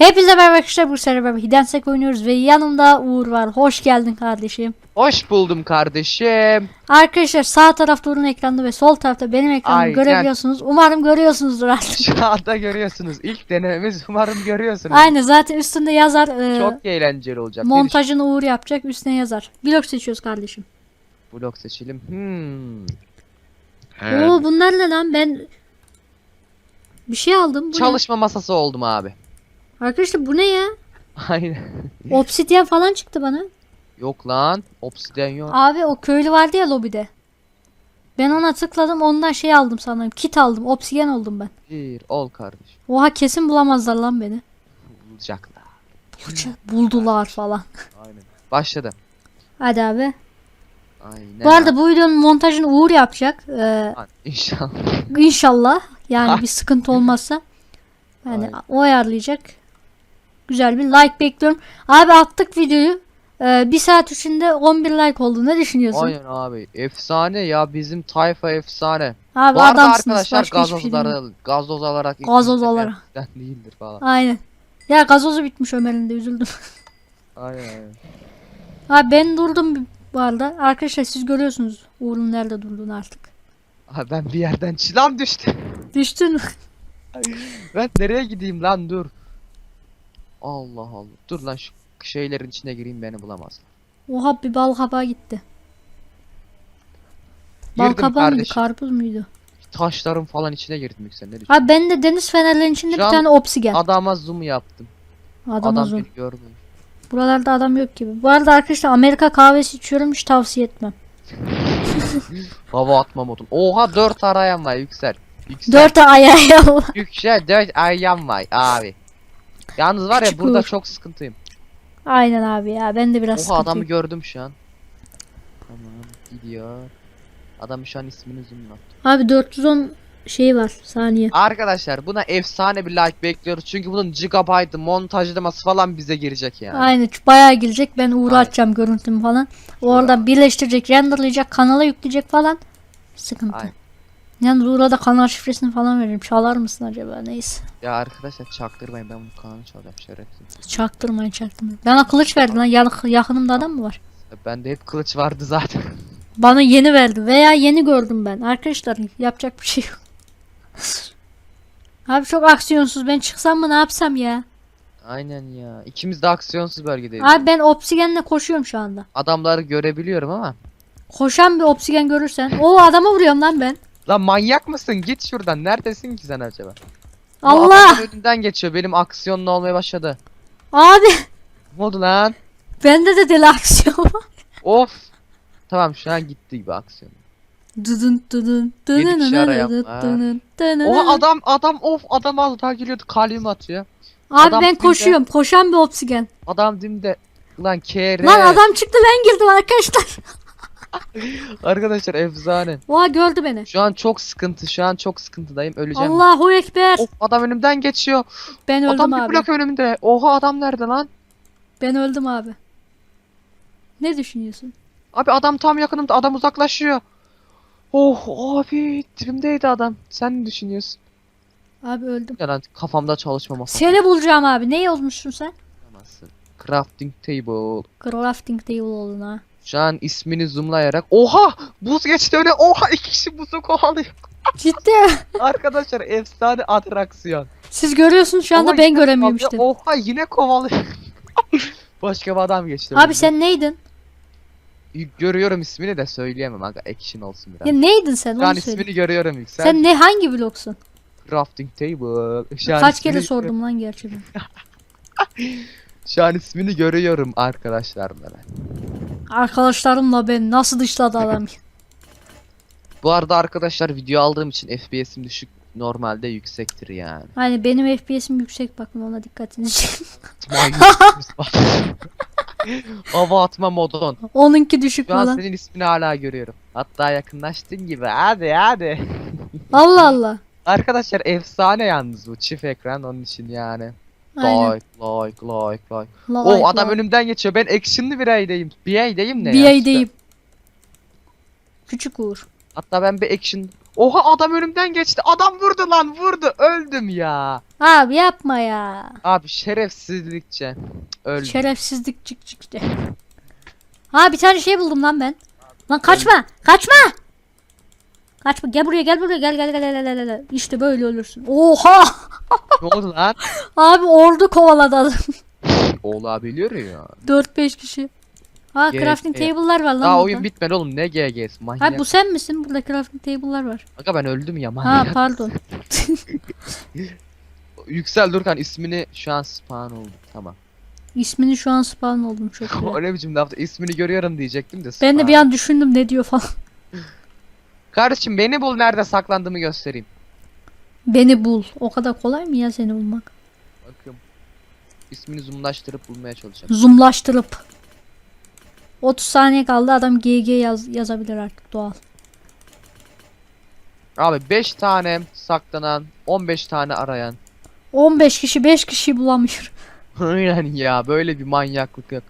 Hepinize merhaba arkadaşlar bu sefer beraber Hidensek oynuyoruz ve yanımda Uğur var. Hoş geldin kardeşim. Hoş buldum kardeşim. Arkadaşlar sağ tarafta Uğur'un ekranda ve sol tarafta benim ekranımı Aynen. görebiliyorsunuz. Umarım görüyorsunuzdur artık. Şu anda görüyorsunuz. İlk denememiz umarım görüyorsunuz. Aynen zaten üstünde yazar. e, Çok eğlenceli olacak. montajını Uğur yapacak üstüne yazar. Blok seçiyoruz kardeşim. Blok seçelim. Hmm. Oo bunlar ne lan ben bir şey aldım. Bu ne? Çalışma masası oldum abi. Arkadaşlar bu ne ya? Aynen. Obsidyen falan çıktı bana. Yok lan. Obsidian yok. Abi o köylü vardı ya lobide. Ben ona tıkladım ondan şey aldım sanırım. Kit aldım. Obsidyen oldum ben. Bir ol kardeşim. Oha kesin bulamazlar lan beni. Bulacaklar. Buldular falan. Aynen. Başladı. Hadi abi. Aynen. Bu arada bu videonun montajını Uğur yapacak. Ee. İnşallah. inşallah. Yani bir sıkıntı olmazsa. Yani Aynen. o ayarlayacak. Güzel bir like bekliyorum. Abi attık videoyu. Ee, bir saat içinde 11 like oldu. Ne düşünüyorsun? Aynen abi. Efsane ya bizim tayfa efsane. Abi Bu arada adamsınız. arkadaşlar Başka hiçbir şey gazozlar gazoz olarak Gazoz olarak. değildir falan. Aynen. Ya gazozu bitmiş Ömer'in de üzüldüm. Aynen aynen. Abi ben durdum bu arada. Arkadaşlar siz görüyorsunuz Uğur'un nerede durduğunu artık. Abi ben bir yerden çilan düştüm. Düştün? Ben nereye gideyim lan dur. Allah Allah. Dur lan şu şeylerin içine gireyim beni bulamazlar. Oha bir bal kabağı gitti. Bal Girdim kabağı mıydı? kardeşim. Karpuz muydu? Taşların falan içine girdim yüksel'in. Ne? Abi ben de deniz fenerlerinin içinde Şu bir an tane opsigen. Adama zoom yaptım. Adam, Adam uzun. beni. Buralarda adam yok gibi. Bu arada arkadaşlar Amerika kahvesi içiyorum hiç tavsiye etmem. Hava atma modum. Oha 4 arayan var yüksel. Yüksel. Dört ayağı Yüksel 4 arayan var abi. Yalnız var ya Küçük burada Uğur. çok sıkıntıyım. Aynen abi ya ben de biraz Oha sıkıntıyım. adamı gördüm şu an. Tamam gidiyor. Adam şu an ismini zoomlattı. Abi 410 şey var saniye. Arkadaşlar buna efsane bir like bekliyoruz. Çünkü bunun gigabyte montajlaması falan bize girecek yani. Aynen ç- bayağı girecek ben atacağım görüntümü falan. O Oradan birleştirecek renderlayacak kanala yükleyecek falan. Sıkıntı. Aynen. Yalnız Uğur'a da kanal şifresini falan veririm. Çalar mısın acaba neyse. Ya arkadaşlar çaktırmayın ben bunu kanalını çalacağım şerefsiz. Çaktırmayın çaktırmayın. Bana kılıç verdi lan Yan- yakınımda adam mı var? Bende hep kılıç vardı zaten. Bana yeni verdi veya yeni gördüm ben. Arkadaşlar yapacak bir şey yok. Abi çok aksiyonsuz. Ben çıksam mı ne yapsam ya? Aynen ya. İkimiz de aksiyonsuz bölgedeyiz. Abi ben obsigenle koşuyorum şu anda. Adamları görebiliyorum ama. Koşan bir obsigen görürsen. O adama vuruyorum lan ben. Lan manyak mısın? Git şuradan. Neredesin ki sen acaba? Bu Allah! adamın önünden geçiyor. Benim aksiyonlu olmaya başladı. Abi Ne oldu lan? bende de deli aksiyon. Of. Tamam şu an gitti gibi aksiyon. Dudun dudun dudun dudun dudun dudun. Oha adam adam of adam az daha geliyordu kalyum atıyor. Abi adam ben dibinde- koşuyorum. Koşan bir obsigen. Adam dimde Ulan kere. Lan adam çıktı ben girdim arkadaşlar. Arkadaşlar efsane. Oha gördü beni. Şu an çok sıkıntı. Şu an çok sıkıntıdayım. Öleceğim. Allahu Ekber. Of adam önümden geçiyor. Ben öldüm adam bir abi. blok önümde. Oha adam nerede lan? Ben öldüm abi. Ne düşünüyorsun? Abi adam tam yakınımda. Adam uzaklaşıyor. Oh abi dibimdeydi adam. Sen ne düşünüyorsun? Abi öldüm. Ya lan kafamda çalışma masası. Seni bulacağım abi. Ne yazmışsın sen? Crafting table. Crafting table oldun ha. Şu an ismini zoomlayarak. Oha! Buz geçti öyle. Oha iki kişi buzu kovalıyor. Ciddi? Arkadaşlar efsane atraksiyon. Siz görüyorsunuz şu anda Oha, ben yine göremiyorum kovalıyor. işte. Oha yine kovalıyor. Başka bir adam geçti. Abi önümden. sen neydin? Görüyorum ismini de söyleyemem aga action olsun biraz. Ya neydin sen Şu an onu söyle. ismini görüyorum Yüksel. Sen ne hangi bloksun? Crafting table. Şu an Kaç ismini- kere sordum lan gerçi ben. Şu an ismini görüyorum arkadaşlarımla ben. Arkadaşlarımla ben nasıl dışladı adam. Bu arada arkadaşlar video aldığım için FPS'im düşük normalde yüksektir yani. hani benim FPS'im yüksek bakın ona dikkatinizi çekin. Hava atma modon. Onunki düşük Şu an falan. senin ismini hala görüyorum. Hatta yakınlaştın gibi. Hadi hadi. Allah Allah. Arkadaşlar efsane yalnız bu çift ekran onun için yani. Aynen. Like like like like. La- O like, adam like. önümden geçiyor. Ben action'lı bir aydayım. Bir aydayım ne Bir ya ay işte. deyip. Küçük Uğur. Hatta ben bir action Oha adam önümden geçti. Adam vurdu lan vurdu. Öldüm ya. Abi yapma ya. Abi şerefsizlikçe. Öldüm. Şerefsizlik çık çık. Ha bir tane şey buldum lan ben. Lan kaçma. Kaçma. Kaçma. Gel buraya gel buraya gel gel gel gel gel. gel. İşte böyle ölürsün. Oha. ne oldu lan? Abi ordu kovaladı adam. Olabiliyor ya. 4-5 kişi. Ha GG. crafting table'lar var lan Daha burada. oyun bitmedi oğlum ne GG'si manyak. Ha bu sen misin? Burada crafting table'lar var. Aga ben öldüm ya Ha manyak. pardon. Yüksel Durkan ismini şu an spawn oldu. Tamam. İsmini şu an spawn oldum çok o ne biçim lafta ismini görüyorum diyecektim de Ben de spawn. bir an düşündüm ne diyor falan. Kardeşim beni bul nerede saklandığımı göstereyim. Beni bul. O kadar kolay mı ya seni bulmak? Bakın. İsmini zoomlaştırıp bulmaya çalışacağım. Zoomlaştırıp. 30 saniye kaldı adam GG yaz, yazabilir artık doğal. Abi 5 tane saklanan, 15 tane arayan. 15 kişi 5 kişi bulamıyor. Aynen ya böyle bir manyaklık yok.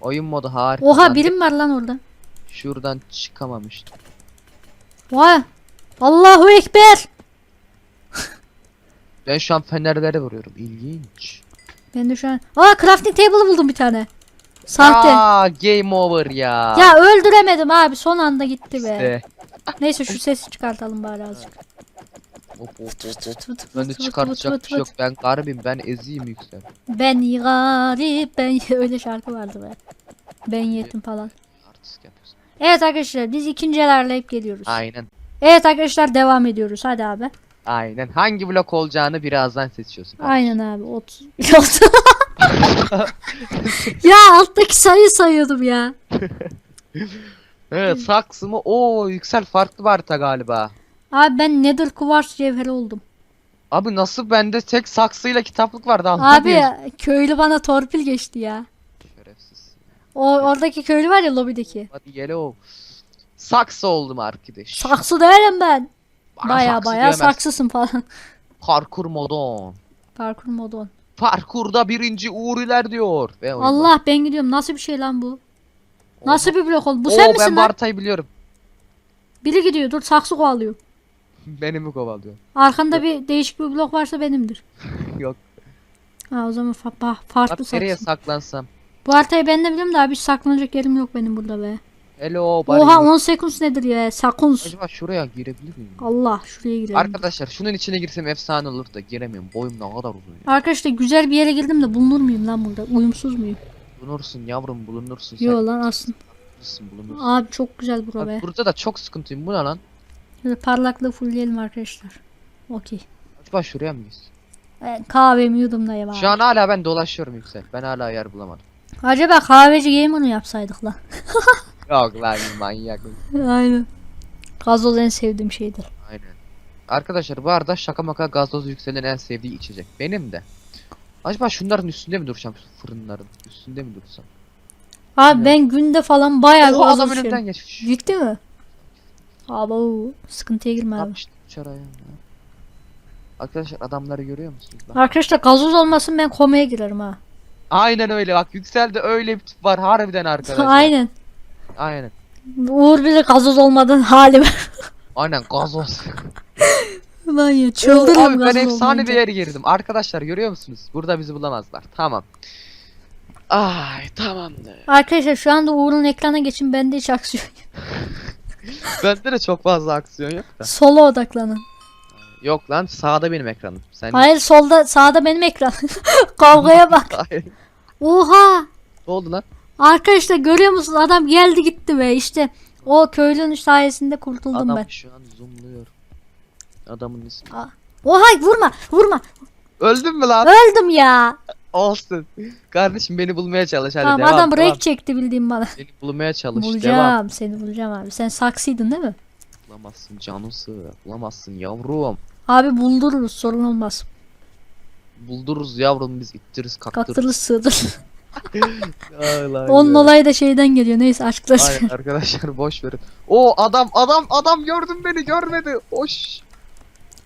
Oyun modu harika. Oha birim var lan orada. Şuradan çıkamamıştım. Vay. Allahu Ekber. Ben şu an fenerlere vuruyorum. İlginç. Ben de şu an. Aa crafting table'ı buldum bir tane. Sahte. Aa game over ya. Ya öldüremedim abi son anda gitti be. İşte. Neyse şu sesi çıkartalım bari azıcık. Hop, hop, hop, hop. Tut, tut, Ben de çıkartacak bir şey yok. Ben garibim. Ben eziyim yüksel. Ben garip ben öyle şarkı vardı be. Ben yetim falan. Artist. Evet arkadaşlar biz ikinci el ayarlayıp geliyoruz. Aynen. Evet arkadaşlar devam ediyoruz hadi abi. Aynen. Hangi blok olacağını birazdan seçiyorsun. kardeşim. Aynen abi 30. ya alttaki sayı sayıyordum ya. Evet saksı mı? Oo yüksel farklı bir harita galiba. Abi ben Nether Quartz cevheri oldum. Abi nasıl bende tek saksıyla kitaplık vardı Abi anlamıyorum. köylü bana torpil geçti ya. O oradaki köylü var ya lobideki. Hadi yellow. Saksı oldum arkadaş. Saksı değilim ben. Bana Baya saksı baya diyemez. saksısın falan. Parkur modon. Parkur modon. Parkurda birinci Uğur'ler diyor. Ve oyun Allah ben gidiyorum. Nasıl bir şey lan bu? bak- Nasıl bir blok oldu? Bu Oo, sen misin ben lan? haritayı biliyorum. Biri gidiyor. Dur saksı kovalıyor. Beni mi kovalıyor? Arkanda bir değişik bir blok varsa benimdir. Yok. Ha o zaman fa- fa- farklı Bak nereye saksı. saklansam. Bu haritayı ben de biliyorum da abi saklanacak yerim yok benim burada be. Hello bari. Oha 10 sekunds nedir ya? Sakuns. Acaba şuraya girebilir miyim? Allah şuraya girelim. Arkadaşlar şunun içine girsem efsane olur da giremiyorum. Boyum ne kadar uzun ya. Arkadaşlar güzel bir yere girdim de bulunur muyum lan burada? Uyumsuz muyum? Bulunursun yavrum bulunursun. Sen Yo lan aslında. bulunursun, bulunursun. Abi çok güzel bura be. burada da çok sıkıntıyım. Bu ne lan? Şöyle parlaklığı fullleyelim arkadaşlar. Okey. Acaba şuraya mı gitsin? Ben kahvemi yudum da ya Şu an hala ben dolaşıyorum yüksel. Ben hala yer bulamadım. Acaba kahveci gamer'ı yapsaydık lan. Yok lan manyak. Aynen. Gazoz en sevdiğim şeydir. Aynen. Arkadaşlar bu arada şaka maka gazoz yükselen en sevdiği içecek. Benim de. Acaba şunların üstünde mi dursam? Fırınların üstünde mi dursam? Abi Evet. ben günde falan bayağı Oha adam gazoz önümden içiyorum. geçmiş. Gitti mi? Abo sıkıntıya girme abi. İşte. Arkadaşlar adamları görüyor musunuz? Bak. Arkadaşlar gazoz olmasın ben komaya girerim ha. Aynen öyle bak Yüksel'de öyle bir tip var harbiden arkadaşlar. Aynen. Aynen. Uğur bile gazoz olmadan hali var. Aynen gazoz. Lan ya Oo, çıldırırım abi ben gazoz efsane bir olmayınca. yere girdim. Arkadaşlar görüyor musunuz? Burada bizi bulamazlar. Tamam. Ay tamamdır. Arkadaşlar şu anda Uğur'un ekrana geçin bende hiç aksiyon yok. Bende de çok fazla aksiyon yok da. Sola odaklanın. Yok lan sağda benim ekranım. Sen Hayır solda sağda benim ekran. Kavgaya bak. Hayır. Oha. Ne oldu lan? Arkadaşlar görüyor musun adam geldi gitti be işte. O köylünün sayesinde kurtuldum Adam ben. şu an zoomluyor. Adamın ismi. Oha vurma vurma. Öldün mü lan? Öldüm ya. Olsun. Kardeşim beni bulmaya çalış hadi tamam devam. adam break devam. çekti bildiğim bana. Beni bulmaya çalış. bulacağım Devam. seni bulacağım abi. Sen saksıydın değil mi? Bulamazsın canısı. Bulamazsın yavrum. Abi buldururuz sorun olmaz. Buldururuz yavrum biz ittiririz kaktırırız. Kaktırız sığdır. Ay lan Onun olayı da şeyden geliyor neyse aşklar. Aynen arkadaşlar boş verin. O adam adam adam gördün beni görmedi. Hoş.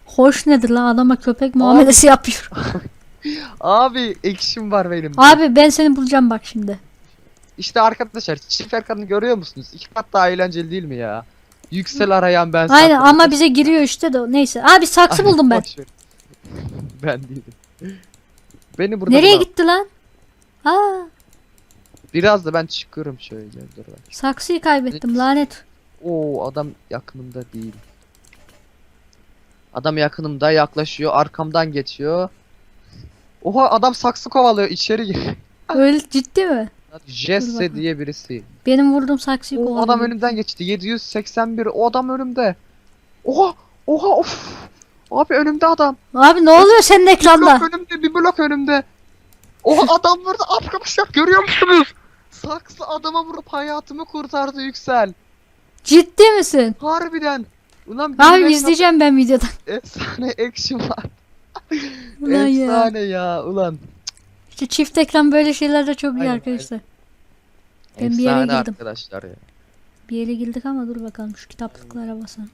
Hoş nedir lan adama köpek muamelesi yapıyor. Abi ekşim var benim. Abi ben seni bulacağım bak şimdi. İşte arkadaşlar çift Erkan'ı görüyor musunuz? İki kat daha eğlenceli değil mi ya? Yüksel arayan ben Aynen ama bize giriyor işte de. Neyse. Abi saksı Ay, buldum ben. ben değilim. Beni burada Nereye bulan- gitti lan? Aa, Biraz da ben çıkıyorum şöyle. Dur bak. saksıyı kaybettim lanet. Oo adam yakınımda değil. Adam yakınımda yaklaşıyor. Arkamdan geçiyor. Oha adam saksı kovalıyor içeri gir. Öyle ciddi mi? Jesse bakalım. diye birisi. Benim vurduğum saksıyı O kovalıyor. adam önümden geçti. 781. O adam önümde. Oha! Oha of! Abi önümde adam. Abi ne oluyor senin Bir ekranda? blok önümde, bir blok önümde. Oha adam burada arkadaşlar görüyor musunuz? Saksı adama vurup hayatımı kurtardı Yüksel. Ciddi misin? Harbiden. Ulan Abi izleyeceğim ben videodan. Efsane action var. Ulan ya. Efsane ya. ulan. İşte çift ekran böyle şeylerde çok iyi Aynen, arkadaşlar. Ben bir yere Efsane girdim. arkadaşlar ya. Bir yere girdik ama dur bakalım şu kitaplıklara basalım.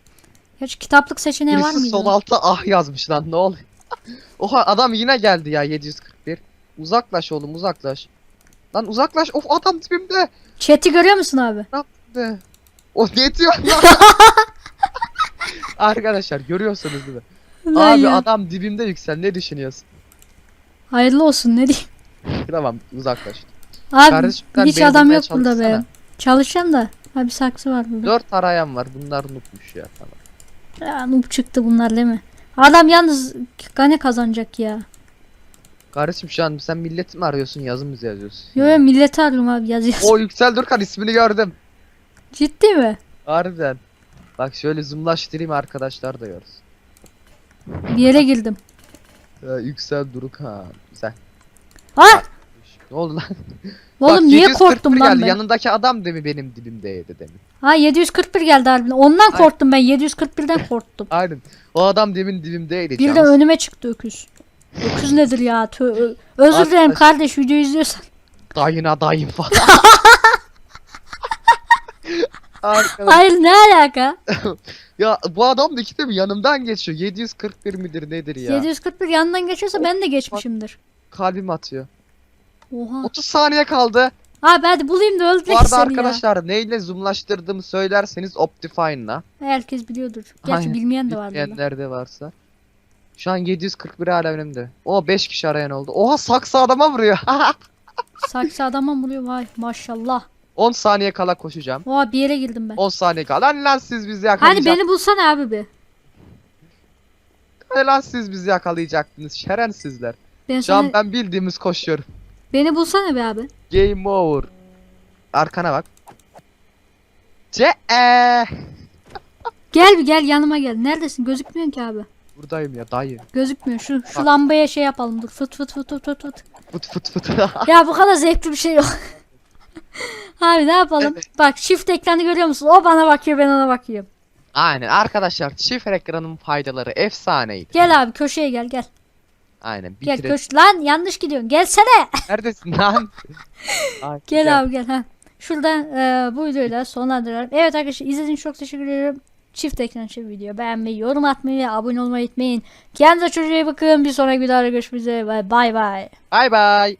Gerçi kitaplık seçeneği var Birisi mıydı? sol altta ah yazmış lan ne oluyor? Oha adam yine geldi ya 741. Uzaklaş oğlum uzaklaş. Lan uzaklaş of adam dibimde. Chat'i görüyor musun abi? De. O ne diyor lan? Arkadaşlar görüyorsunuz değil mi? Ulan Abi ya. adam dibimde yüksel ne düşünüyorsun? Hayırlı olsun ne diyeyim. Tamam uzaklaş. Abi Kardeşim, hiç adam yok burada be. çalışsana. Çalışacağım da. Ha bir saksı var burada. Dört arayan var bunlar nutmuş ya tamam. Ya noob çıktı bunlar değil mi? Adam yalnız gane kazanacak ya. Kardeşim şu an sen milleti mi arıyorsun yazı mı yazıyorsun? Yo yo milleti arıyorum abi yaz yaz. O Yüksel Durkan ismini gördüm. Ciddi mi? Harbiden. Bak şöyle zoomlaştırayım arkadaşlar da görsün. Bir yere girdim. Ee, Yüksel Durkan. Güzel. Ha! Ne oldu lan? Oğlum Bak, niye 741 korktum lan geldi. ben? Yanındaki adam da mı benim dibimdeydi demin? Ha 741 geldi harbiden. Ondan korktum ben. 741'den korktum. Aynen. O adam demin dibimdeydi. Bir de Can. önüme çıktı öküz. Öküz nedir ya? Tö Özür dilerim Arkadaş- kardeş video izliyorsan. Dayına dayım falan. Arkadaş. Hayır ne alaka? Ya bu adam da ikide mi yanımdan geçiyor. 741 midir nedir ya? 741 yanından geçiyorsa ben de geçmişimdir. Kalbim atıyor. Oha. 30 saniye kaldı. Abi hadi bulayım da öldürek Bu arada seni ya. arkadaşlar neyle zoomlaştırdığımı söylerseniz Optifine'la. Herkes biliyordur. Gerçi Aynen. bilmeyen de vardır. Bilmeyenler de varsa. Şu an 741 hala önümde. O 5 kişi arayan oldu. Oha saksı adama vuruyor. Saksı adama vuruyor vay maşallah. 10 saniye kala koşacağım. Oha bir yere girdim ben. 10 saniye kala. Lan lan siz bizi Hadi yakalayacaktınız. beni bulsana abi bir. Hani lan siz bizi yakalayacaktınız. Şerensizler. Ben Şu sana... an ben bildiğimiz koşuyorum. Beni bulsana be abi. Game over. Arkana bak. Ce eee. Gel bir gel yanıma gel. Neredesin? Gözükmüyorsun ki abi. Buradayım ya dayı. Gözükmüyor. Şu şu Bak. lambaya şey yapalım dur. Fıt fıt fıt fıt fıt fıt. Fıt fıt. Ya bu kadar zevkli bir şey yok. abi ne yapalım? Evet. Bak shift ekranı görüyor musun? O bana bakıyor ben ona bakıyorum. Aynen arkadaşlar şifre ekranın faydaları efsaneydi. Gel abi köşeye gel gel. Aynen Gel bitire. köş lan yanlış gidiyorsun. Gelsene. Neredesin lan? Ay, Gel abi gel ha. Şuradan e, bu videoyu da sonlandıralım. Evet arkadaşlar izlediğiniz için çok teşekkür ederim. Çift ekran için video beğenmeyi, yorum atmayı ve abone olmayı unutmayın. Kendinize iyi bakın. Bir sonraki videoda görüşmek üzere. Bay bay. Bay bay.